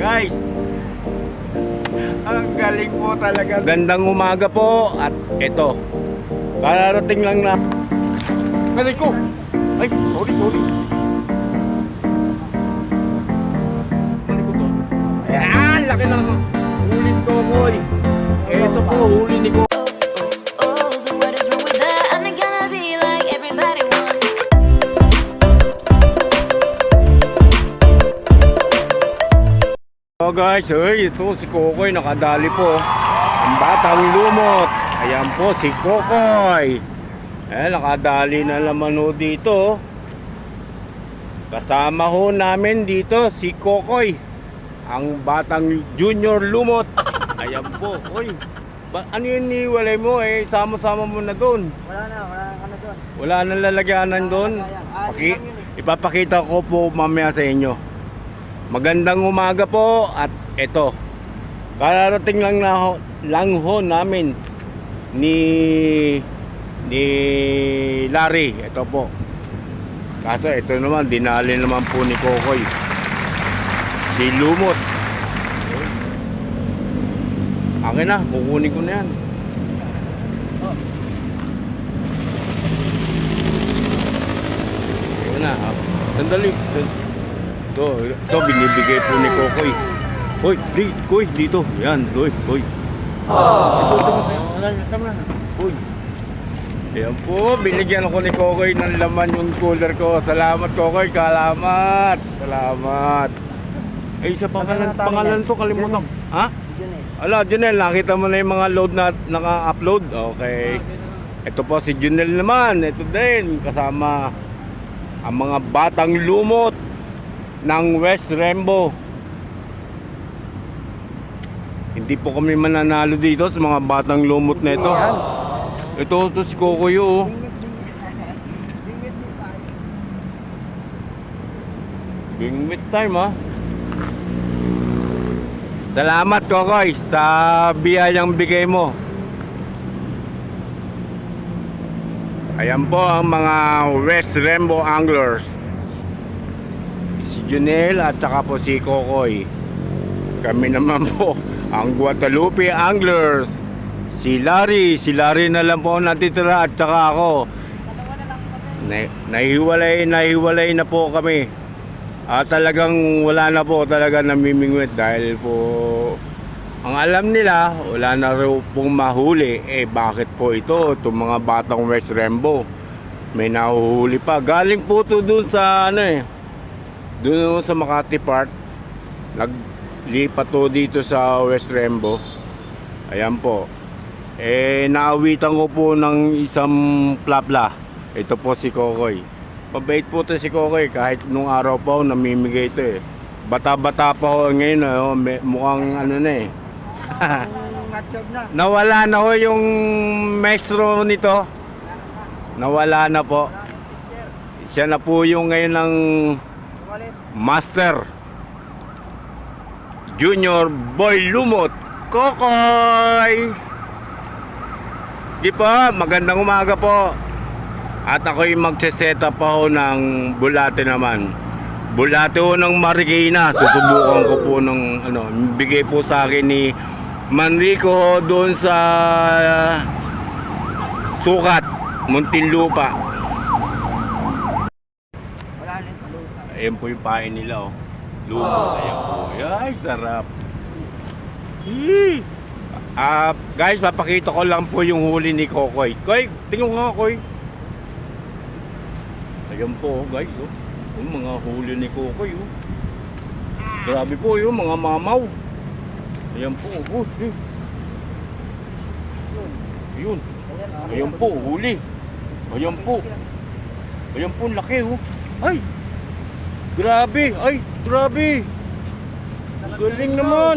Guys, ang galing po talaga. Gandang umaga po at ito. Kararating lang na. Galing ko. Ay, sorry, sorry. Huli ko to. Ayan, laki na ako. Huli ko, boy. Ito po, huli ni ko. Guys, ay, ito si Kokoy nakadali po. Ang batang lumot. Ayan po si Kokoy. Eh, nakadali na naman ho dito. Kasama ho namin dito si Kokoy. Ang batang junior lumot. Ayan po. Uy, ba, ano yun niwalay mo eh? Sama-sama mo na doon. Wala na, wala na ano doon. Wala nang lalagyanan doon. Alin Paki, eh. ipapakita ko po mamaya sa inyo. Magandang umaga po at ito. Kararating lang na lang ho namin ni ni Larry. Ito po. Kaso ito naman dinali naman po ni Kokoy. Si Lumot. Akin na, kukunin ko na yan. Ayun na, ha? Sandali. Sand- Ito, ito, binibigay po ni Kokoy. Hoy, di, Koy, dito. Yan, Koy, Koy. Koy. Ayan po, binigyan ako ni Kokoy ng laman yung cooler ko. Salamat, Kokoy. Salamat. Salamat. Eh, sa pangalan, Ano na pangalan namin to, kalimutan. Ha? Ala, Junel, nakita mo na yung mga load na naka-upload? Okay. Ito po si Junel naman. Ito din, kasama ang mga batang lumot ng West Rembo. Hindi po kami mananalo dito sa mga batang lumot na ito. Ito, ito si Kokoy, oh. Bingwit time, ha? Salamat, Kokoy, sa biyayang bigay mo. Ayan po ang mga West Rembo Anglers. Junel at saka po si Kokoy. Kami naman po ang Guadalupe Anglers. Si Larry, si Larry na lang po natitira at saka ako. Na, nahiwalay, nahiwalay na po kami. Ah, talagang wala na po talaga namimingwit dahil po ang alam nila, wala na raw pong mahuli. Eh, bakit po ito? Itong mga batang West Rembo. May nahuhuli pa. Galing po to dun sa ano eh. Dun sa Makati Park. Naglipat to dito sa West Rembo. Ayan po. Eh, naawitan ko po ng isang plapla. Ito po si Kokoy. Mabait po to si Kokoy kahit nung araw pa ho namimigay ito eh. Bata-bata pa ho ngayon eh, oh, may- mukhang ano na eh. Nawala na ho yung maestro nito. Nawala na po. Siya na po yung ngayon ng. Master Junior Boy Lumot Kokoy! Di po, magandang umaga po. At ako'y magsiset up pa ho ng bulate naman. Bulate ho ng Marikina. Susubukan ko po ng ano, bigay po sa akin ni Manrico doon sa Sukat Muntinlupa Wala na yung paluta. Ayan po yung pain nila oh. Lumot. Ayan po. Ay, sarap. Yee! Ah, guys, papakita ko lang po yung huli ni Kokoy. Koy, tingnan nga, Koy. Ayan po, oh, guys, oh. Yung mga huli ni Kokoy, oh. Grabe po, yung mga mamaw. Ayan po, oh. eh. Yun. Ayan po, huli. Ayan po. Ayan po, laki, oh. Ay! Grabe! Ay, grabe! Galing naman!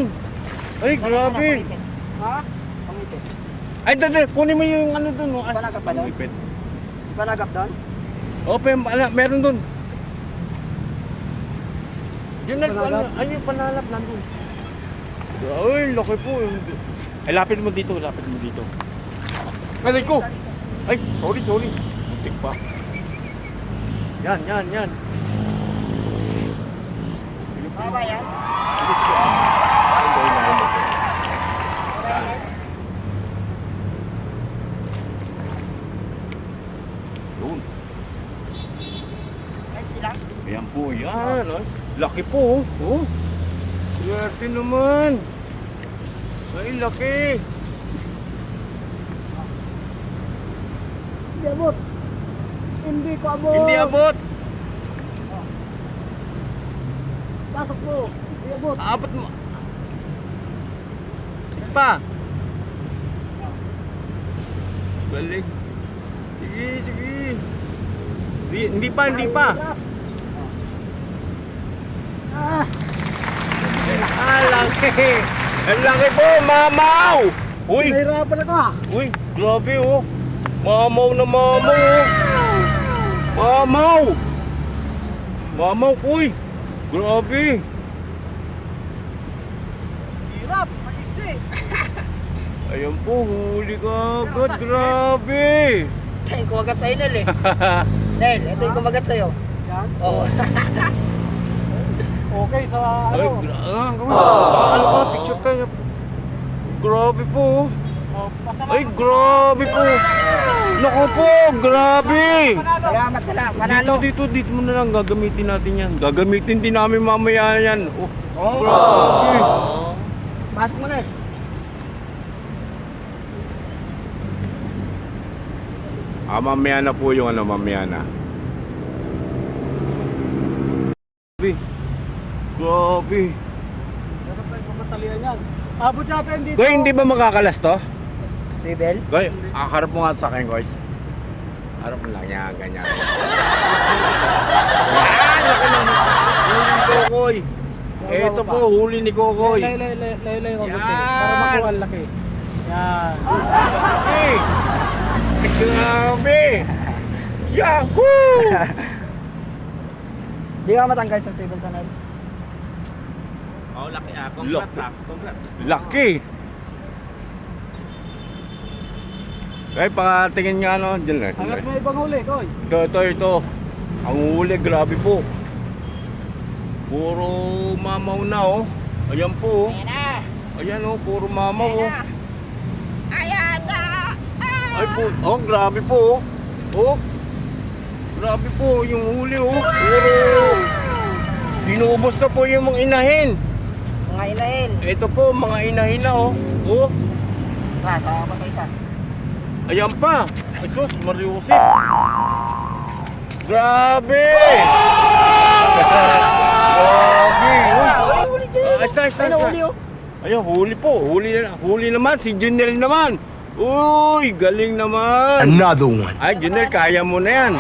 Ay, grabe! Ha? Pangipit. Ay, dali, kunin mo yung ano dun. oh. Ay, Panagap ba doon? pangipit. Di ba nagap doon? Open, ala, meron dun. Yun na, ano, ay, yung panalap nandun. Ay, laki po. Ay, lapit mo dito, lapit mo dito. Aray ko! Ay, sorry, sorry. Muntik pa. Yan, yan, yan ba yan? Doon. Yan sila? Ayan po, yan. Oh. Ah. Laki po. Oh. oh. Swerte naman. Ay, laki. Hindi abot. Hindi ko abot. Hindi abot. Pasok mo. Hindi abot. Abot mo. Pa. Balik. Sige, sige. Hindi, hindi pa, hindi pa. Ah, Ah, laki. Ang laki po, mamaw. Uy, nahirapan ako ah. uy, grabe oh. Mamaw na mamaw oh. Mamaw. Mamaw, uy. Grabe. Hirap. Magiksi. Ayan po, huli ka agad. Grabe. Ko agad sa'yo, Nel eh. Nel, ito yung kumagat sa'yo. Yan? Oo. okay, sa Ay, gra- ah, ah, ano ka, picture ka. Grabe po. oh. Ay, grabe po. Naku po, grabe. Salamat, salamat. Panalo. Dito, dito, dito mo na lang gagamitin natin yan. Gagamitin din namin mamaya yan. Oh, Oo. grabe. Pasok mo, Nel. Ah, mamaya na po yung ano, mamaya na. Grabe. Grabe. Pa yung pamatalian yan. Abot natin dito. Goy, hindi ba makakalas to? Sibel? Goy, ah, harap mo nga sa akin, Goy. Harap mo lang yan, ganyan. Yan, laki ng huli ni Kokoy. Ito po, huli ni Kokoy. Lay, lay, lay, lay, lay. Para makuha ang laki. Yan. Hey! Grabe! Yahoo! Di ka matanggal sa Sibel Canal. Oh, laki ah. Congrats, Congrats ah. Congrats. Laki! Kaya pakatingin nga no, dyan lang. Hangat mo ibang huli, Koy. Ito, ito, ito. Ang huli, grabe po. Puro mamaw na oh. Ayan po oh. Ayan oh, puro mamaw oh. Ayan na! Ay po, oh, grabe po oh. Oh. Grabe po yung huli oh. Puro Dinuubos na po yung mga inahin. Mga inahin. Ito po, mga inahin na oh. Oh. Ah, sa pa isa. Ayan pa. Ay sus, mariusip. Grabe! Grabe! Ay, huli dyan. Ay, start, start, Ay, start. huli. Ayun, huli po. Huli, huli naman. Si Junel naman. Uy, galing naman. Another one. Ay, Junel, kaya mo na yan.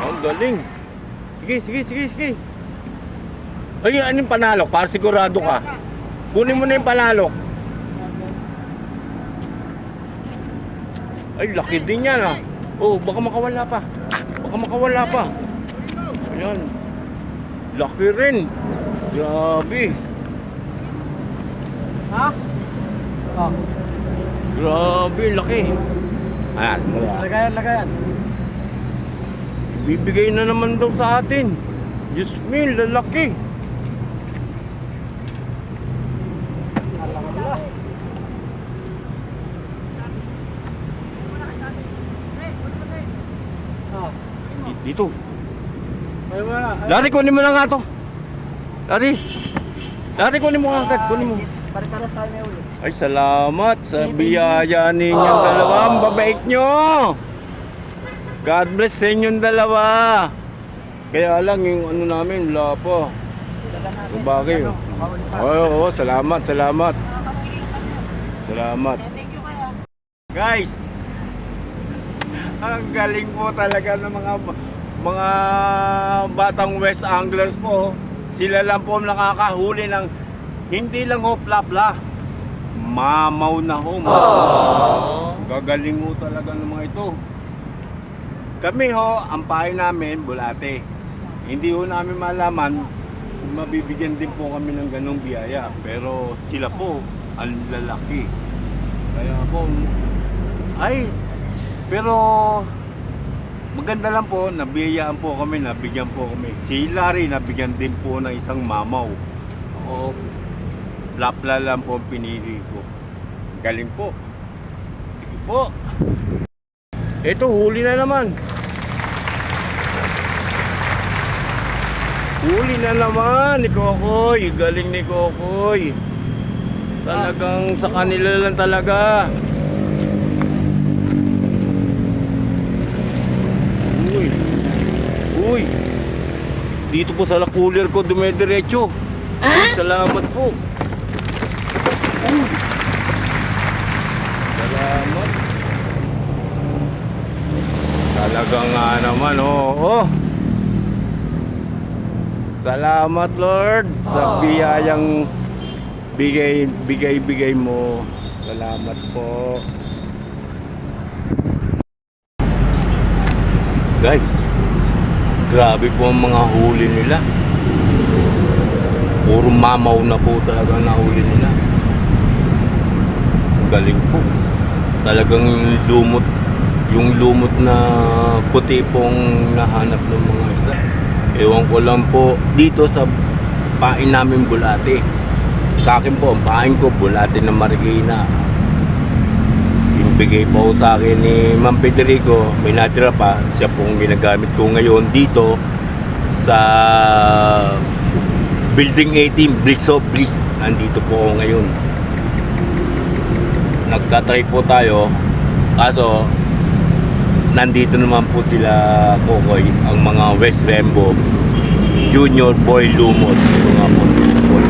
Ang galing. Sige, sige, sige, sige. Ay, anong panalo? Para sigurado ka. Kunin mo na yung panalo. Ay, laki din yan ah. Oh, baka makawala pa. Baka makawala pa. Ayan. Laki rin. Grabe. Ha? Oh. Grabe, laki. Ayan, mula. Lagayan, lagayan. Bibigay na naman daw sa atin. Diyos me, lalaki. Alhamdulillah. Oh. Di- Dito. Ay, wala. Ay, Lari, kunin mo na nga to. Lari. Lari, kunin mo nga agad. Kunin mo. Pare-para sa amin ulit. Ay, salamat sa biyaya ninyong dalawa. Ang babait nyo. God bless sa inyong dalawa. Kaya lang yung ano namin, wala pa. Natin. Bagay. Ano, pa. Oo, oo, salamat, salamat. Salamat. Guys, ang galing po talaga ng mga mga batang West Anglers po. Sila lang po ang nakakahuli ng hindi lang ho plapla. Mamaw na ho. mamaw. Gagaling mo talaga ng mga ito. Kami ho, ang pahay namin, bulate. Hindi ho namin malaman kung mabibigyan din po kami ng ganong biyaya. Pero sila po, ang lalaki. Kaya po, ay, pero maganda lang po, nabiyayaan po kami, nabigyan po kami. Si Larry, nabigyan din po ng isang mamaw. Oo, plapla lang po ang pinili ko. Galing po. Sige po. Ito, huli na naman. Huli na naman ni Kokoy. Galing ni Kokoy. Talagang sa kanila lang talaga. Uy. Uy. Dito po sa cooler ko dumediretso. Salamat po. Uy. Salamat. Talaga nga naman, oo. Oh, Salamat Lord sa biyayang bigay bigay bigay mo. Salamat po. Guys, grabe po ang mga huli nila. Puro mamaw na po talaga ang nahuli nila. Galing po. Talagang lumot yung lumot na puti pong nahanap ng mga isda. Ewan ko lang po dito sa pain namin bulate. Sa akin po, pain ko bulate ng Marikina. Bigay po sa akin ni Ma'am Federico, may natira pa. Siya pong ginagamit ko ngayon dito sa Building 18, Bliss of Bliss. Nandito po ako ngayon. Nagtatry po tayo. Kaso, nandito naman po sila Kokoy, ang mga West Rembo Junior Boy Lumot. Nga po. Boy.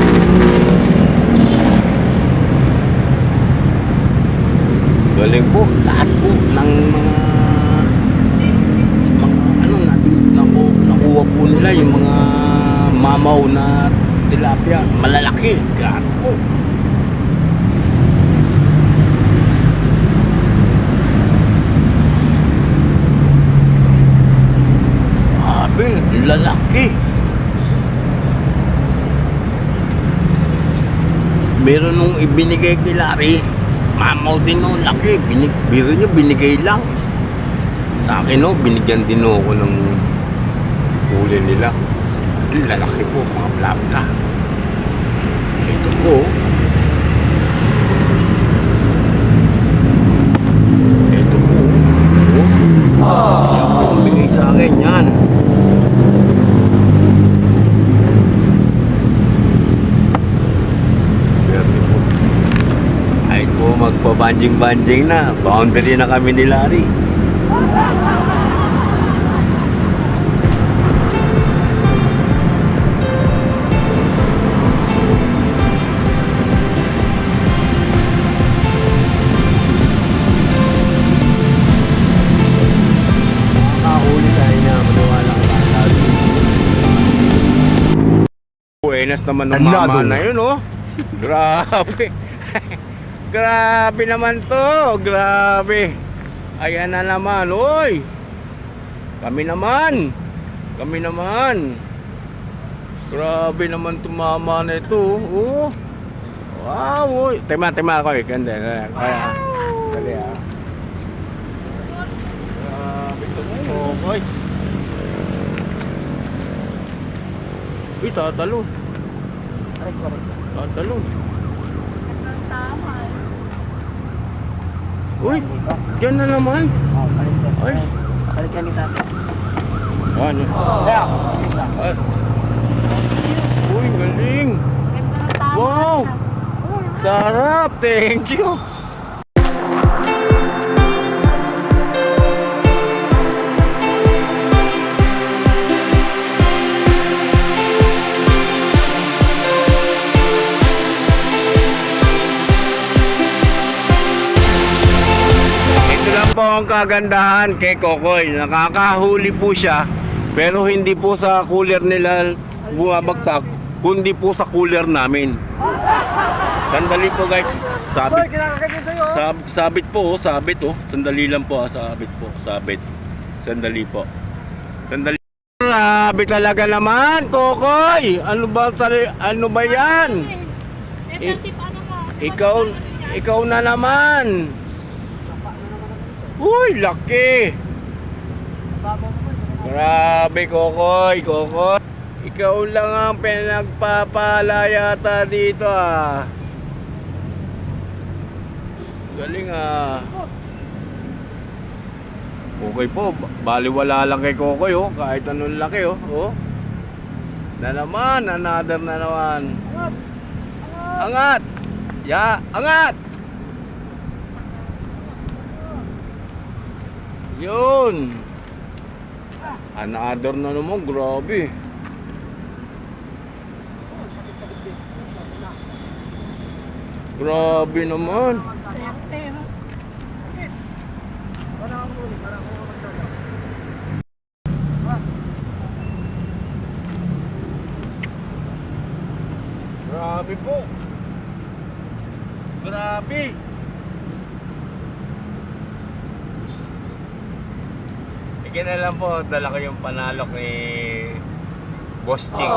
Galing po. Lahat po ng mga mga ano natin naku, nakuha po nila yung mga mamaw na tilapia. Malalaki. Grabe po. Grabe, lalaki. Meron nung ibinigay kay Larry, mamaw din nung laki. Binig, biro niya, binigay lang. Sa akin no, binigyan din ako ng huli nila. Lalaki po, mga blabla. Ito po. Ito po. Oh. Yan po ang bigay sa akin yan. Swerte po. Ay po, magpa-banjing-banjing na. Boundary na kami ni Larry. Buenas naman ng mama na yun, oh. Grabe. Grabe naman to. Grabe. Ayan na naman, oy. Kami naman. Kami naman. Grabe naman tumama na ito. Oh. Wow. Oy. Tema, tema ako eh. Ganda. Kaya. Dali ah. Grabe ito. Oy. Uy, ko, aray ko. Tatalon. Uy, dyan na naman. Oh, balik ka. Ay. Balik ka ni tatay. Ano? Isa. Ay. Uy, galing. Wow! Sarap! Thank you! Kagandahan kay Kokoy. Nakakahuli po siya, pero hindi po sa cooler nila bumabagsak, kundi po sa cooler namin. Sandali po guys. Sabit, oh. sab, sabit po, oh, sabit oh. Sandali lang po, ah, sabit po, sabit. Sandali po. Sandali. Grabe talaga naman, Kokoy. Ano ba sali, ano ba 'yan? I- ikaw, ikaw na naman. Uy, laki. Grabe, Kokoy, Kokoy. Ikaw lang ang pinagpapala yata dito ah. Galing ah. Okay po, baliwala lang kay Kokoy oh, kahit anong laki oh. oh. Na naman, another na naman. Angat! Ya, angat! Yun! Another na naman, grabe. Grabe naman. Grabe po. Grabe. Again na lang po, dala ko yung panalok ni Boss Ching.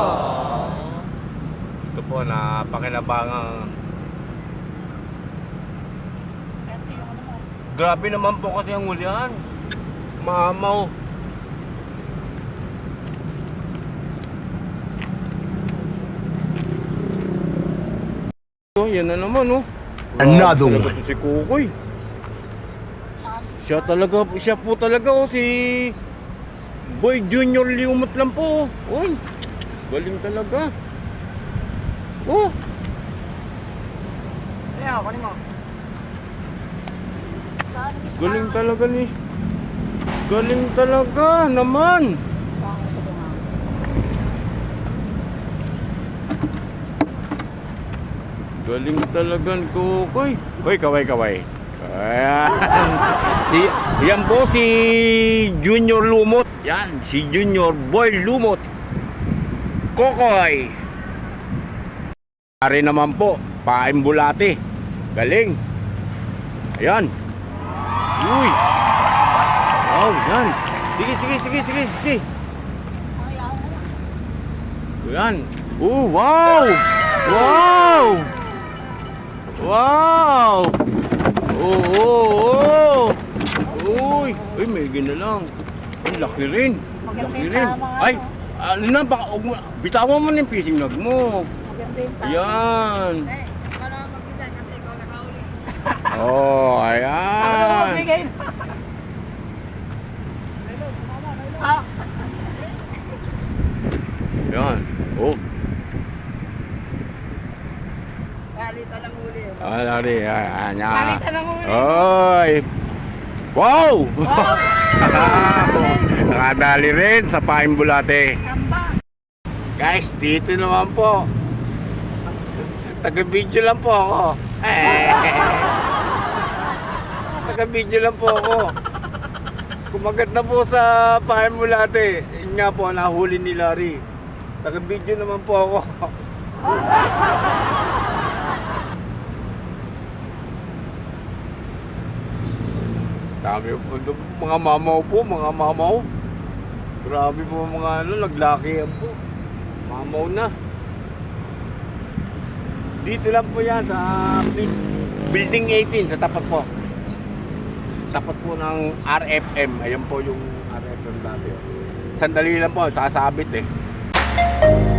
Ito po, napakinabangang Grabe naman po kasi ang ulian. Mamaw. Oh, yan na naman oh. Another Grabe one. talaga to Si Kukoy. Siya talaga, siya po talaga oh, si Boy Junior Liumot lang po. oh. Uy, galing talaga. Oh, Kaya, kunin mo. galing talaga ni Galing talaga naman. Galing talagang kukoy. Hoy, kaway kaway. Ayan. si, yan po si Junior Lumot. Yan, si Junior Boy Lumot. Kokoy. Ari naman po, paim bulate. Galing. Ayan. Uy. Wow, yan. Sige, sige, sige, sige, sige. Yan. Oh, wow! Wow! Wow! Oh, oh, oh! Uy! Uy, may ginalang. Laki rin. Laki rin. Ay, ano na, baka, huwag mo- bitawan mo na yung fishing log mo. Yan. Eh, wala kang magbigay kasi ikaw nakahuli. Oh, ayan. Yan. Oh, Palitan ng huli. Ah, lari. Ayan. Ayan. Palitan ng huli. Oy! Wow! Nakadali rin sa Paing Bulate. Guys, dito naman po. Taga-video lang po ako. Eh. Taga-video lang po ako. Kumagat na po sa Paing Bulate. Yun nga po, nahuli ni Larry. Taga-video naman po ako. Dami po, mga mamaw po, mga mamaw. Grabe po mga ano, naglakihan po. Mamaw na. Dito lang po yan sa please, Building 18 sa tapat po. Tapat po ng RFM. Ayan po yung RFM dati. Sandali lang po, sasabit eh.